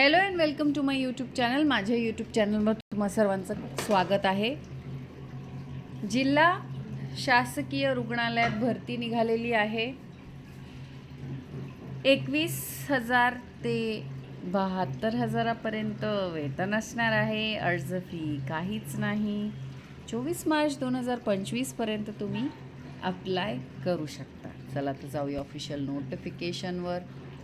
Hello and welcome to my YouTube channel माझ्या YouTube चॅनलवर तुम्हा सर्वांचं स्वागत आहे. जिल्हा शासकीय रुग्णालयात भरती निघालेली आहे. एकवीस हजार ते बहात्तर हजारापर्यंत वेतन असणार आहे. अर्ज फी काहीच नाही. चोवीस मार्च दोन हजार पंचवीसपर्यंत तुम्ही अप्लाय करू शकता. चला तर जाऊया ऑफिशियल नोटिफिकेशनवर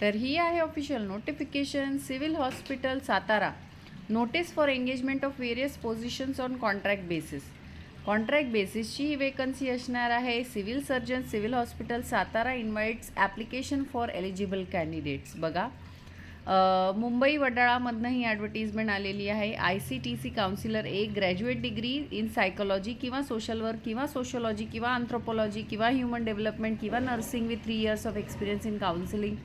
तर ही आहे official notification civil hospital Satara notice for engagement of various positions on contract basis contract बेसिसची ही वेकन्सी असणार आहे. Civil surgeon civil hospital Satara invites application for eligible candidates बघा. मुंबई वडाळामधनं ही ॲडव्हर्टिजमेंट आलेली आहे. I C T C counsellor एक graduate degree in psychology किंवा सोशल वर्क किंवा सोशोलॉजी किंवा अँथ्रोपॉलॉजी किंवा ह्युमन डेव्हलपमेंट किंवा nursing with three years of experience in counselling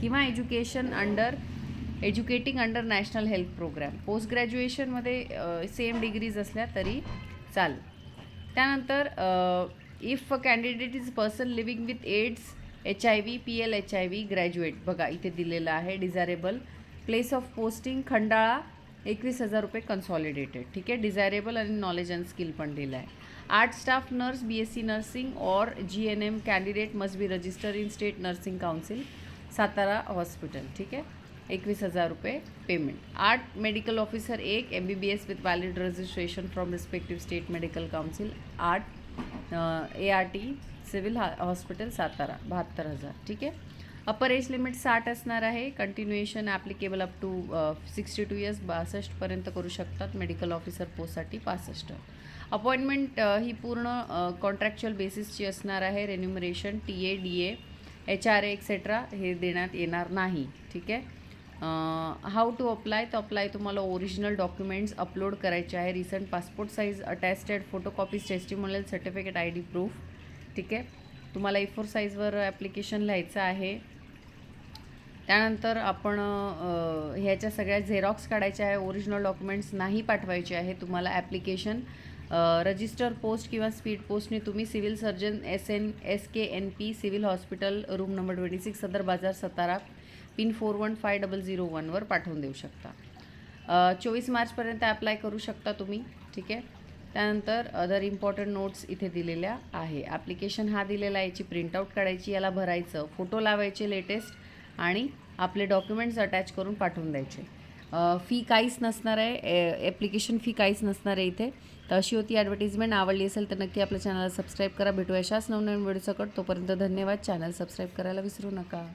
किंवा education under educating under national health programme. Post ग्रॅज्युएशनमध्ये same degrees असल्या तरी चालेल. त्यानंतर if a candidate is person living with AIDS H I V P L H I V graduate बघा इथे दिलेलं आहे desirable place of posting Khandala एकवीस हजार रुपये कन्सॉलिडेटेड ठीक आहे? डिझायरेबल आणि नॉलेज अँड स्किल पण दिलं आहे art staff nurse B S C nursing और G N M candidate must be register in state nursing council Satara hospital ठीक आहे? एकवीस हजार रुपये पेमेंट आठ मेडिकल ऑफिसर एक M B B S with valid registration from respective state medical council आठ A R T civil हा hospital Satara बहात्तर हजार ठीक आहे? अपर एज लिमिट साठ असणार आहे. Continuation applicable up to sixty two years बासष्टपर्यंत करू शकतात मेडिकल ऑफिसर पोस्टसाठी पासष्ट. अपॉइंटमेंट ही पूर्ण कॉन्ट्रॅक्च्युअल बेसिसची असणार आहे. Remuneration T A D A H R A etcetera हे देण्यात येणार नाही. ठीक आहे? हाऊ टू अप्लाय तर अप्लाय तुम्हाला ओरिजिनल डॉक्युमेंट्स अपलोड करायचे आहे. Recent passport size attested photocopies testimonial certificate I D proof ठीक आहे? तुम्हाला ए फोर साईजवर ॲप्लिकेशन लिहायचं आहे. त्यानंतर आपण ह्याच्या सगळ्या झेरॉक्स काढायच्या आहे. ओरिजिनल डॉक्युमेंट्स नाही पाठवायचे आहे. तुम्हाला ॲप्लिकेशन रजिस्टर पोस्ट किंवा स्पीड पोस्टने तुम्ही civil surgeon S N S K N P civil hospital room number twenty six Sadar Bazaar Satara pin four one five double zero वनवर पाठवून देऊ शकता. चोवीस मार्चपर्यंत अप्लाय करू शकता तुम्ही ठीक आहे? त्यानंतर अदर इम्पॉर्टंट नोट्स इथे दिलेल्या आहे. ॲप्लिकेशन हा दिलेला आहे याची प्रिंटआउट काढायची याला भरायचं फोटो लावायचे लेटेस्ट आणि आपले डॉक्युमेंट्स अटॅच करून पाठवून द्यायचे. फी काहीच नसणार आहे. ॲप्लिकेशन फी काहीच नसणार आहे इथे. तर अशी होती ॲडव्हर्टिजमेंट आवडली असेल तर नक्की आपल्या चॅनलला सबस्क्राईब करा. भेटू अशाच नवनवीन व्हिडिओसकट तोपर्यंत धन्यवाद. चॅनल सबस्क्राईब करायला विसरू नका.